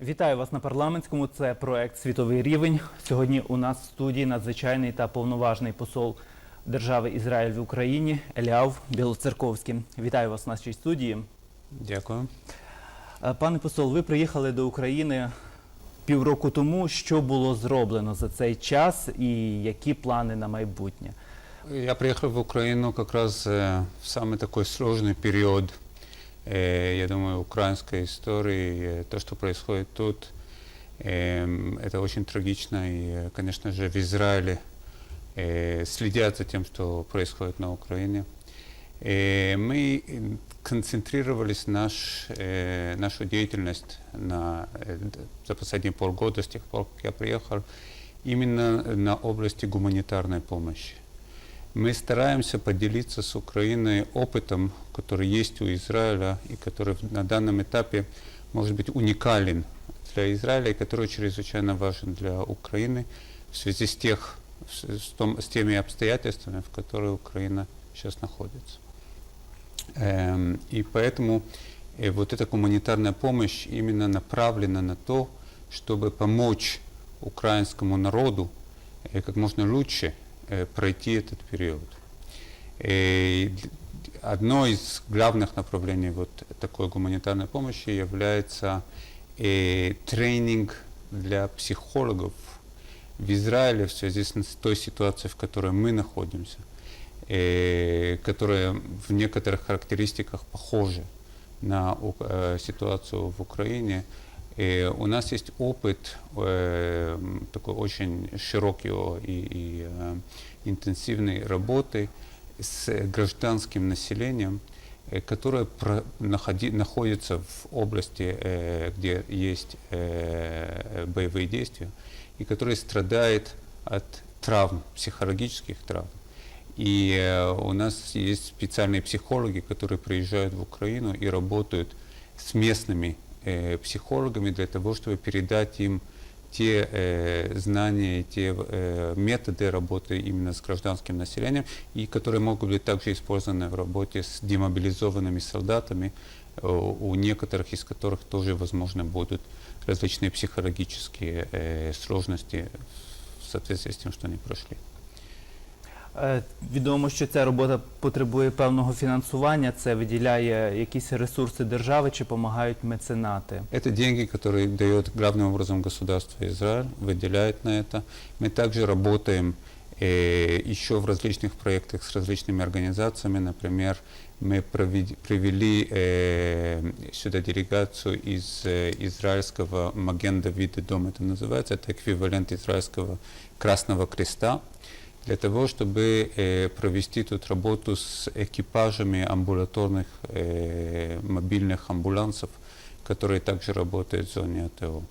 Вітаю вас на парламентському. Це проект Світовий рівень. Сьогодні у нас в студії надзвичайний та повноважний посол держави Ізраїль в Україні Еліав Білоцерковський. Вітаю вас в нашій студії. Дякую. Е, Пане посол, ви приїхали до України півроку тому. Що було зроблено за цей час і які плани на майбутнє? Я приехал в Украину как раз э, в самый такой сложный период, э, я думаю, украинской истории. Э, То, что происходит тут, эм, это очень трагично. И, э, конечно же, в Израиле э, следят за тем, что происходит на Украине. Э, Мы э, концентрировались наш, э, нашу деятельность на, э, д- за последние полгода, с тех пор, как я приехал, именно на области гуманитарной помощи. Мы стараемся поделиться с Украиной опытом, который есть у Израиля и который на данном этапе может быть уникален для Израиля и который чрезвычайно важен для Украины в связи с, тех, с, том- с теми обстоятельствами, в которых Украина сейчас находится. Эм, И поэтому э, вот эта гуманитарная помощь именно направлена на то, чтобы помочь украинскому народу э, как можно лучше пройти этот период. Э, и д- Одно из главных направлений вот такой гуманитарной помощи является э, тренинг для психологов в Израиле в связи с с той ситуацией, в которой мы находимся, э, которая в некоторых характеристиках похожа на у- э, ситуацию в Украине. Э, у нас есть опыт э, такой очень широкий и, и, э, интенсивной работы с гражданским населением, э, которое про- находи- находится в области, э, где есть э, боевые действия, и которое страдает от травм, психологических травм. И э, у нас есть специальные психологи, которые приезжают в Украину и работают с местными э, психологами для того, чтобы передать им те э, знания, те э, методы работы именно с гражданским населением, и которые могут быть также использованы в работе с демобилизованными солдатами, э, у некоторых из которых тоже, возможно, будут различные психологические э, сложности в соответствии с тем, что они прошли. Е, Відомо, що ця робота потребує певного фінансування. Це виділяє якісь ресурси держави чи допомагають меценати. Это деньги, которые дает главным образом государство Израиль, выделяет на это. Мы также работаем э, еще в различных проектах с различными организациями. Например, мы провед- привели э, сюда делегацию из э, израильского Маген Давида дом, это называется, это эквивалент израильского Красного Креста, для того, чтобы э, провести тут работу с экипажами амбулаторных э, мобильных амбулансов, которые также работают в зоне АТО.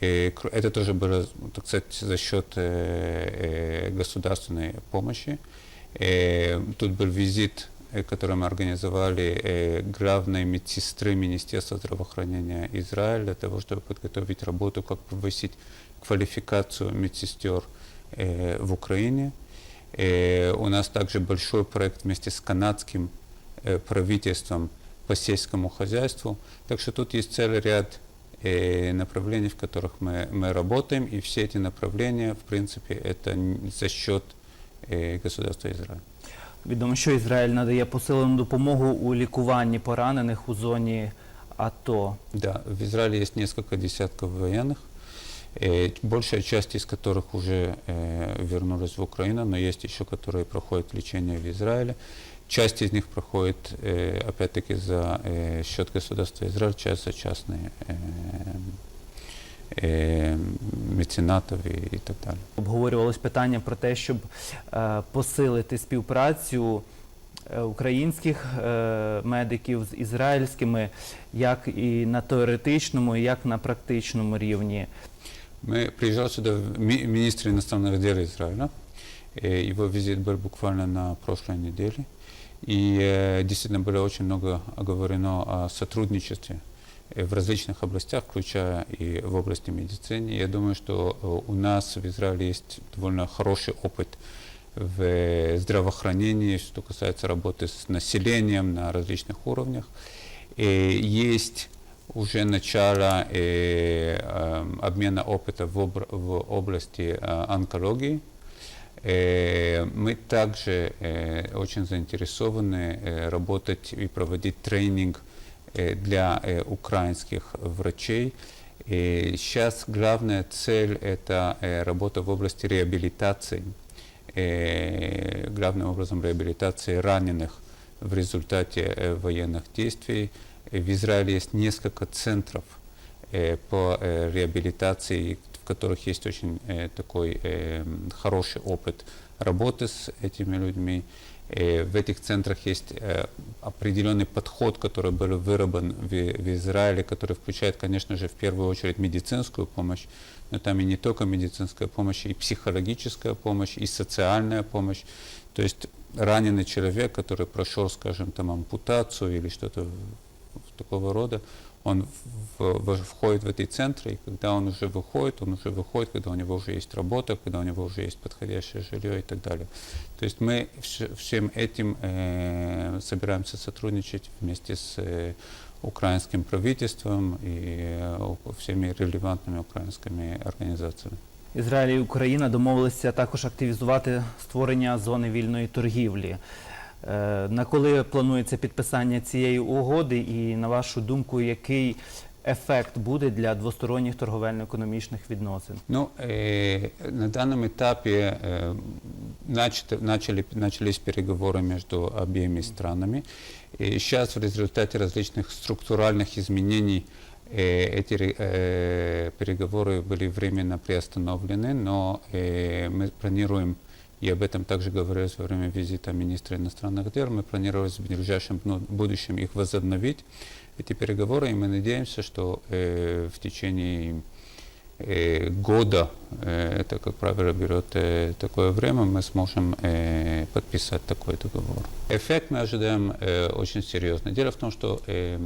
Э, кр- Это тоже было, так сказать, за счет э, э, государственной помощи. Э, Тут был визит, э, который мы организовали э, главной медсестры Министерства здравоохранения Израиля для того, чтобы подготовить работу, как повысить квалификацию медсестер э, в Украине. Э, У нас также большой проект вместе с канадским э, правительством по сельскому хозяйству. Так что тут есть целый ряд э, направлений, в которых мы, мы работаем, и все эти направления, в принципе, это н- за счет э, государства Израиль. Відомо, що Ізраїль надає посилену допомогу у лікуванні поранених у зоні АТО. Да, в Израиле есть несколько десятков военных, э, большая часть из которых уже э, вернулись в Украину, но есть еще, которые проходят лечение в Израиле. Часть из них проходит, э, опять-таки, за э, счет государства Израиль, часть за частные э, э, меценатов и, и так далее. Обговорювалось питання про те, щоб е, посилити співпрацю е, українських е, медиків з ізраїльськими, як і на теоретичному, як на практичному рівні. Мы приезжал сюда ми- министр иностранных дел Израиля. Э, Его визит был буквально на прошлой неделе. И э, действительно было очень много оговорено о сотрудничестве э, в различных областях, включая и в области медицины. Я думаю, что э, у нас в Израиле есть довольно хороший опыт в здравоохранении, что касается работы с населением на различных уровнях. Э, Есть уже начало э, эм, обмена опыта в, обр- в области э, онкологии. Э, Мы также э, очень заинтересованы э, работать и проводить тренинг э, для э, украинских врачей. И сейчас главная цель – это э, работа в области реабилитации, э, главным образом реабилитации раненых в результате э, военных действий. Э, В Израиле есть несколько центров э, по э, реабилитации, в которых есть очень такой хороший опыт работы с этими людьми. В этих центрах есть определенный подход, который был выработан в, Израиле, который включает, конечно же, в первую очередь медицинскую помощь, но там и не только медицинская помощь, и психологическая помощь, и социальная помощь. То есть раненый человек, который прошел, скажем, там ампутацию или что-то такого рода, он в- в- входит в эти центры, и когда он уже выходит, он уже выходит, когда у него уже есть работа, когда у него уже есть подходящее жилье и так далее. То есть мы вш- всем этим э, собираемся сотрудничать вместе с э, украинским правительством и э, у- всеми релевантными украинскими организациями. Ізраїль і Україна домовилися також активізувати створення зони вільної торгівлі. Е, На коли планується підписання цієї угоди, і на вашу думку, який ефект буде для двосторонніх торговельно-економічних відносин? Ну, э, на данном этапе э, начато- начали, начались переговоры между обеими странами. И сейчас в результате различных структуральных изменений э, эти ре- э, переговоры были временно приостановлены, но э, мы планируем, и об этом также говорилось во время визита министра иностранных дел, мы планируем в ближайшем ну, будущем их возобновить, эти переговоры, и мы надеемся, что э, в течение э, года, э, это, как правило, берет э, такое время, мы сможем э, подписать такой договор. Эффект мы ожидаем э, очень серьезный. Дело в том, что э,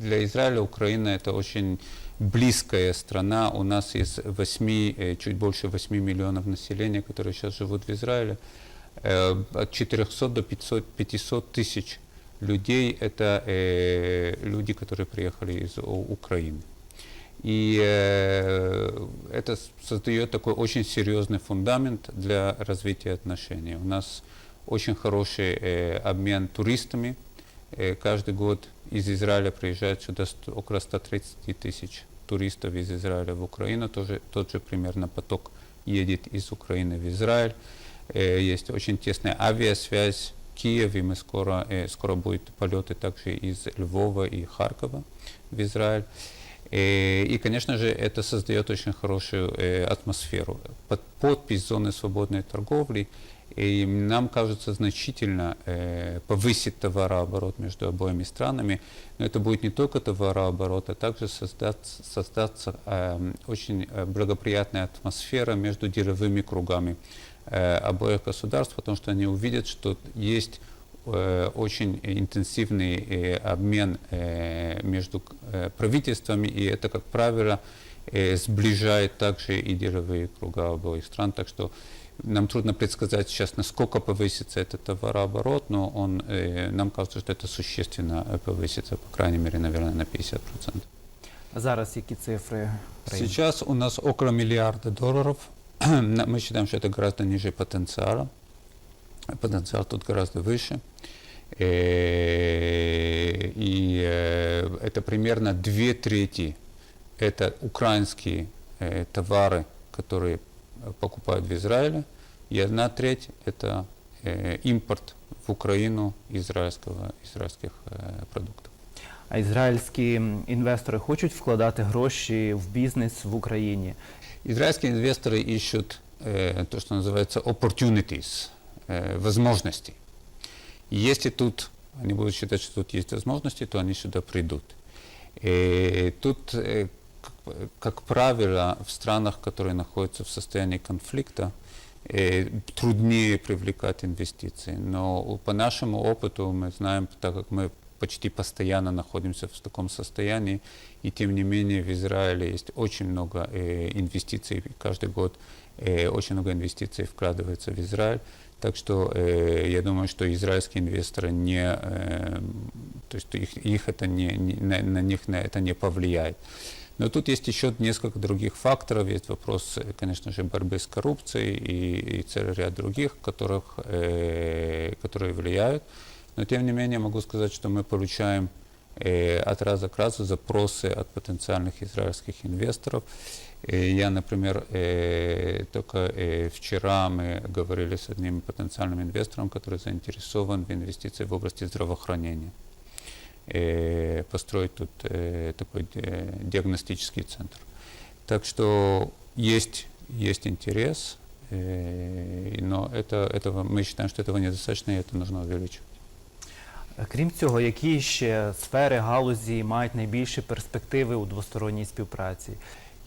для Израиля Украина это очень близкая страна. У нас из 8, э, чуть больше 8 миллионов населения, которые сейчас живут в Израиле. Э, От 400 до 500, 500 тысяч людей это э, люди, которые приехали из У- Украины. И э, это с- создает такой очень серьезный фундамент для развития отношений. У нас очень хороший э, обмен туристами. Э, каждый год из Израиля приезжает сюда ст- около 130 тысяч туристов из Израиля в Украину. Тоже, тот же примерно поток едет из Украины в Израиль. Э, есть очень тесная авиасвязь в Киеве. Мы скоро, э, скоро будут полеты также из Львова и Харькова в Израиль. Э, И, конечно же, это создает очень хорошую э, атмосферу. Под подпись зоны свободной торговли и нам кажется значительно э, повысит товарооборот между обоими странами. Но это будет не только товарооборот, а также создаться, создаться э, очень э, благоприятная атмосфера между деловыми кругами э, обоих государств, потому что они увидят, что есть э, очень интенсивный э, обмен э, между э, правительствами, и это, как правило, э, сближает также и деловые круга обоих стран. Так что нам трудно предсказать сейчас, насколько повысится этот товарооборот, но он, э, нам кажется, что это существенно э, повысится, по крайней мере, наверное, на 50%. А зараз які цифри? прийняті? Сейчас у нас около миллиарда долларов. На- Мы считаем, что это гораздо ниже потенциала. Потенциал тут гораздо выше. Э, И э, это примерно две трети это украинские э, товары, которые э, покупают в Израиле, и одна треть это э, импорт в Украину израильского, израильских э, продуктов. А ізраїльські м, інвестори хочуть вкладати гроші в бізнес в Україні? Израильские инвесторы ищут э, то, что называется opportunities, э, возможности. И если тут они будут считать, что тут есть возможности, то они сюда придут. И тут, э, как, как правило, в странах, которые находятся в состоянии конфликта, э, труднее привлекать инвестиции. Но у- по нашему опыту мы знаем, так как мы почти постоянно находимся в таком состоянии, и тем не менее в Израиле есть очень много э, инвестиций, каждый год э, очень много инвестиций вкладывается в Израиль. Так что э, я думаю, что израильские инвесторы не э, то есть их, их это не, не- на, на них на это не повлияет. Но тут есть еще несколько других факторов. Есть вопрос, э, конечно же, борьбы с коррупцией и, и целый ряд других, которых, э, которые влияют. Но тем не менее могу сказать, что мы получаем э, от раза к разу запросы от потенциальных израильских инвесторов. Э, Я, например, э, только э, вчера мы говорили с одним потенциальным инвестором, который заинтересован в инвестиции в области здравоохранения. Э, Построить тут э, такой э, диагностический центр. Так что есть, есть интерес, э, но это, этого, мы считаем, что этого недостаточно, и это нужно увеличивать. Е, Крім цього, які ще сфери, галузі мають найбільші перспективи у двосторонній співпраці?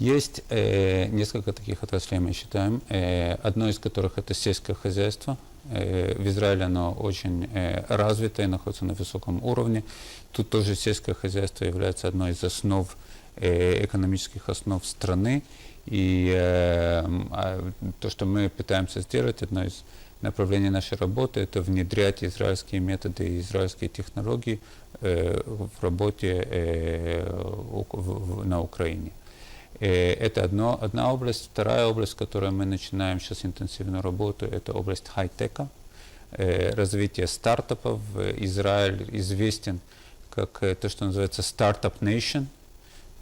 Есть э, несколько таких отраслей, мы считаем. Э, одно из которых это сельское хозяйство. Э, в Израиле оно очень э, развито и находится на высоком уровне. Тут тоже сельское хозяйство является одной из основ, э, экономических основ страны. И э, м, а, то, что мы пытаемся сделать, одно из направлений нашей работы, это внедрять израильские методы и израильские технологии э, в работе э, в- в- на Украине. Э, Это одно, одна область. Вторая область, в которой мы начинаем сейчас интенсивную работу, это область хай-тека, э, развитие стартапов. Израиль известен как э, то, что называется стартап nation,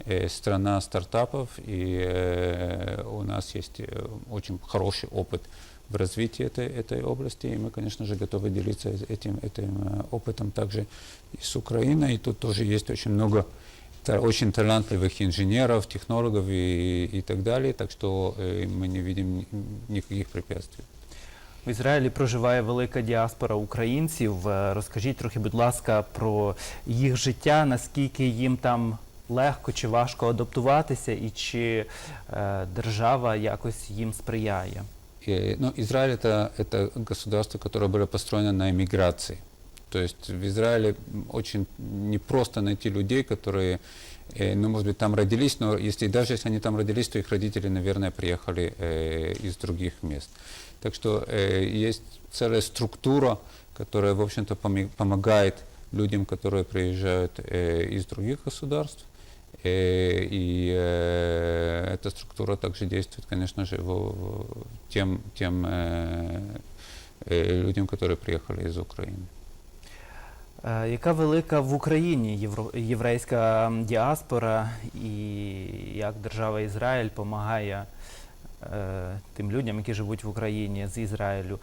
э, страна стартапов, и э, у нас есть э, очень хороший опыт в развитии этой, этой области, и мы, конечно же, готовы делиться этим, этим э, опытом также и с Украиной, и тут тоже есть очень много та- очень талантливых инженеров, технологов и, и так далее, так что э, мы не видим ни- никаких препятствий. В Ізраїлі проживає велика діаспора українців. Е, Розкажіть трохи, будь ласка, про їх життя, наскільки їм там легко чи важко адаптуватися, і чи е, держава якось їм сприяє. Э, Ну, Израиль это, это государство, которое было построено на эмиграции. То есть в Израиле очень непросто найти людей, которые, э, ну, может быть, там родились, но если, даже если они там родились, то их родители, наверное, приехали э, из других мест. Так что э, есть целая структура, которая, в общем-то, помогает людям, которые приезжают э, из других государств. Э, И э, эта структура также действует, конечно же, в, в- тем, тем э, э, людям, которые приехали из Украины. Е, Яка велика в Україні євро- єврейська м, діаспора і як держава Ізраїль допомагає е, тим людям, які живуть в Україні з Ізраїлю?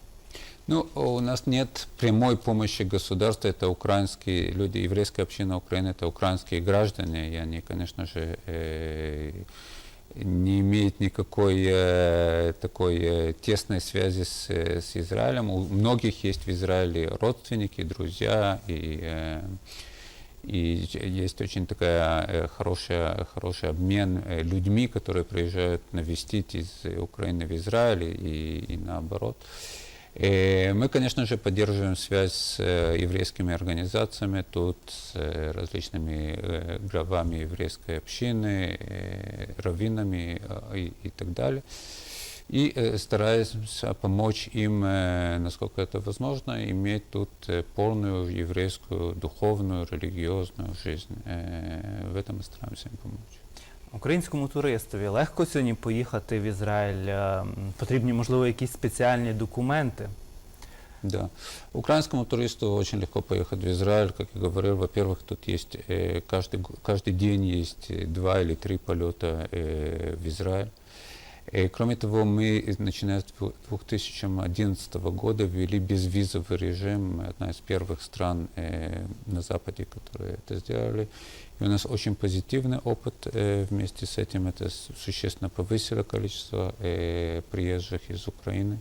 Ну, у нас нет прямой помощи государства, это украинские люди, еврейская община Украины, это украинские граждане, и они, конечно же, э, не имеют никакой э, такой э, тесной связи с, э, с Израилем. У многих есть в Израиле родственники, друзья, и, э, и ч- есть очень такая э, хорошая, хороший обмен э, людьми, которые приезжают навестить из Украины в Израиль и, и наоборот. Э, Мы, конечно же, поддерживаем связь с э, еврейскими организациями, тут с э, различными э, главами еврейской общины, э, раввинами э, и, и так далее. И э, стараемся помочь им, э, насколько это возможно, иметь тут э, полную еврейскую духовную, религиозную жизнь. Э, В этом мы стараемся им помочь. Українському туристові легко сьогодні поїхати в Ізраїль? Е, м, Потрібні, можливо, якісь спеціальні документи? Да. Украинскому туристу очень легко поехать в Израиль. Как я говорил, во-первых, тут есть э, каждый, г- каждый день есть э, два или три полета э, в Израиль. Э, кроме того, мы, из- начиная с дву- 2011 года, ввели безвизовый режим. Мы одна из первых стран э, на Западе, которые это сделали. И у нас очень позитивный опыт э, вместе с этим. Это существенно повысило количество э, приезжих из Украины.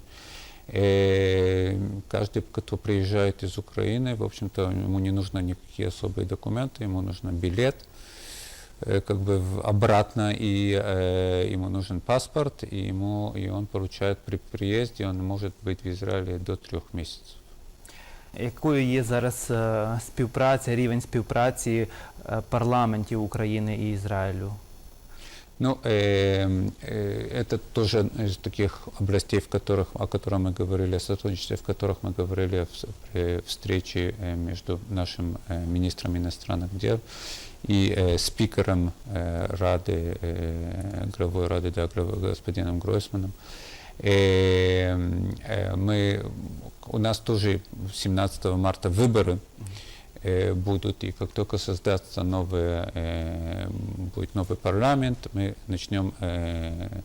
Э, Каждый, кто приезжает из Украины, в общем-то, ему не нужно никакие особые документы, ему нужно билет, э, как бы обратно, и э, ему нужен паспорт, и, ему, и он получает при приезде, он может быть в Израиле до трех месяцев. Якою є зараз е, співпраця, рівень співпраці е, парламентів України і Ізраїлю? Ну, э, э, это тоже одна из таких областей, в которых, о которых мы говорили, о сотрудничестве, в которых мы говорили в, с- при встрече э, между нашим э, министром иностранных дел и э, спикером э, Рады, э, главой Рады, да, главой господином Гройсманом. Э, э, Мы, у нас тоже 17 марта выборы э, будут, и как только создастся новый, э, будет новый парламент, мы начнем э,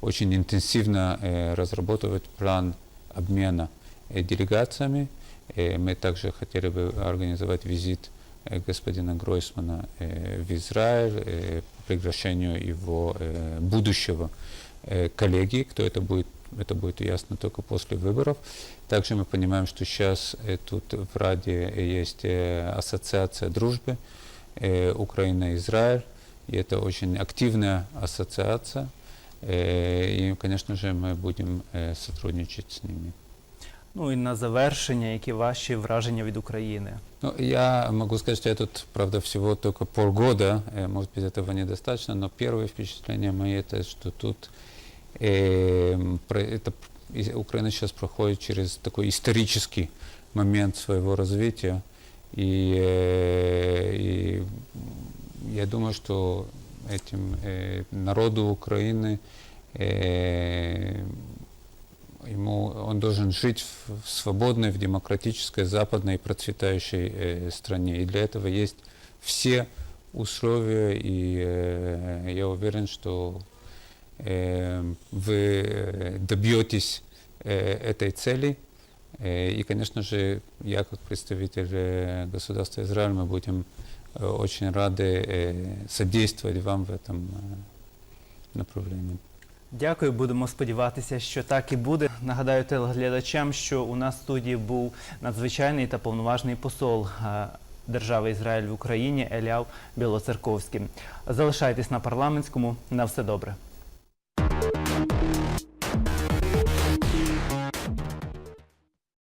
очень интенсивно э, разрабатывать план обмена э, делегациями. Э, мы также хотели бы организовать визит э, господина Гройсмана э, в Израиль э, по приглашению его э, будущего э, коллеги. Кто это будет, это будет ясно только после выборов. Также мы понимаем, что сейчас э, тут в Раде есть э, ассоциация дружбы э, Украина-Израиль, и это очень активная ассоциация, Э, и, конечно же, мы будем э, сотрудничать с ними. Ну і на завершення, які ваші враження від України? Ну, я могу сказать, что я тут, правда, всего только полгода, э, может быть, этого недостаточно, но первое впечатление мои это, что тут э, про- это, п- и- Украина сейчас проходит через такой исторический момент своего развития, и, э, и я думаю, что этим э, народу Украины э, ему он должен жить в, в свободной, в демократической, западной, процветающей э, стране. И для этого есть все условия, и э, я уверен, что э, вы э, добьетесь э, этой цели. Э, и, конечно же, я как представитель э, государства Израиль, мы будем э, очень рады э, содействовать вам в этом э, направлении. Дякую, будемо сподіватися, що так і буде. Нагадаю телеглядачам, що у нас в студії був надзвичайний та повноважний посол е, держави Ізраїль в Україні Еляв Білоцерковський. Залишайтесь на парламентському. На все добре.